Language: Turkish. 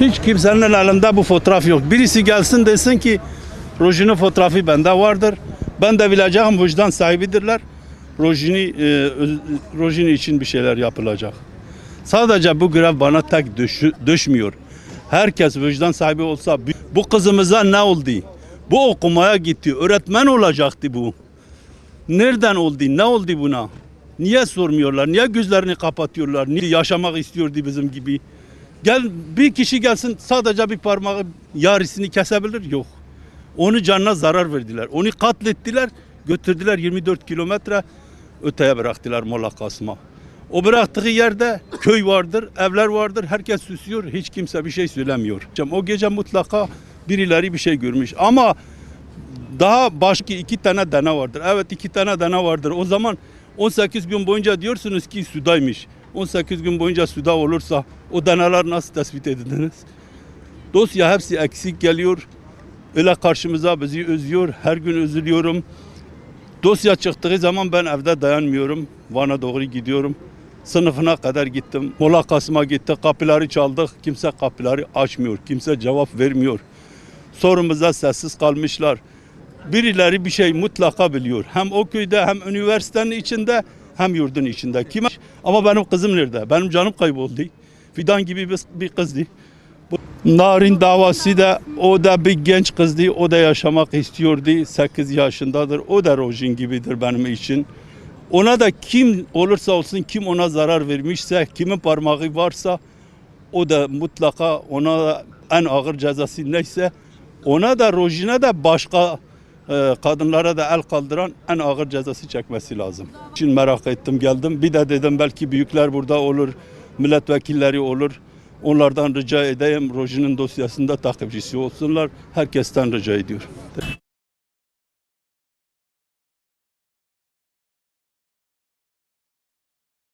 Hiç kimsenin elinde bu fotoğraf yok. Birisi gelsin desin ki Rojin'in fotoğrafı bende vardır. Ben de bileceğim vicdan sahibidirler. Rojini, e, Rojini için bir şeyler yapılacak. Sadece bu grev bana tek düşü- düşmüyor. Herkes vicdan sahibi olsa bu kızımıza ne oldu? Bu okumaya gitti. Öğretmen olacaktı bu. Nereden oldu? Ne oldu buna? Niye sormuyorlar? Niye gözlerini kapatıyorlar? Niye yaşamak istiyordu bizim gibi? Gel bir kişi gelsin sadece bir parmağı yarısını kesebilir yok. Onu canına zarar verdiler. Onu katlettiler, götürdüler 24 kilometre öteye bıraktılar Mola Kasma. O bıraktığı yerde köy vardır, evler vardır. Herkes susuyor, hiç kimse bir şey söylemiyor. O gece mutlaka birileri bir şey görmüş. Ama daha başka iki tane dana vardır. Evet iki tane dana vardır. O zaman 18 gün boyunca diyorsunuz ki sudaymış. 18 gün boyunca suda olursa o danalar nasıl tespit edildiniz? Dosya hepsi eksik geliyor. Öyle karşımıza bizi özlüyor. Her gün üzülüyorum. Dosya çıktığı zaman ben evde dayanmıyorum. Van'a doğru gidiyorum. Sınıfına kadar gittim. Mola Kasım'a gittik. Kapıları çaldık. Kimse kapıları açmıyor. Kimse cevap vermiyor. Sorumuza sessiz kalmışlar. Birileri bir şey mutlaka biliyor. Hem o köyde hem üniversitenin içinde hem yurdun içinde. Kime? Ama benim kızım nerede? Benim canım kayboldu. Fidan gibi bir, bir kızdı. Bu Narin davası da o da bir genç kızdı. O da yaşamak istiyordu. 8 yaşındadır. O da Rojin gibidir benim için. Ona da kim olursa olsun kim ona zarar vermişse, kimin parmağı varsa o da mutlaka ona en ağır cezası neyse ona da Rojin'e de başka kadınlara da el kaldıran en ağır cezası çekmesi lazım. Şimdi merak ettim geldim. Bir de dedim belki büyükler burada olur, milletvekilleri olur. Onlardan rica edeyim Rojin'in dosyasında takipçisi olsunlar. Herkesten rica ediyorum.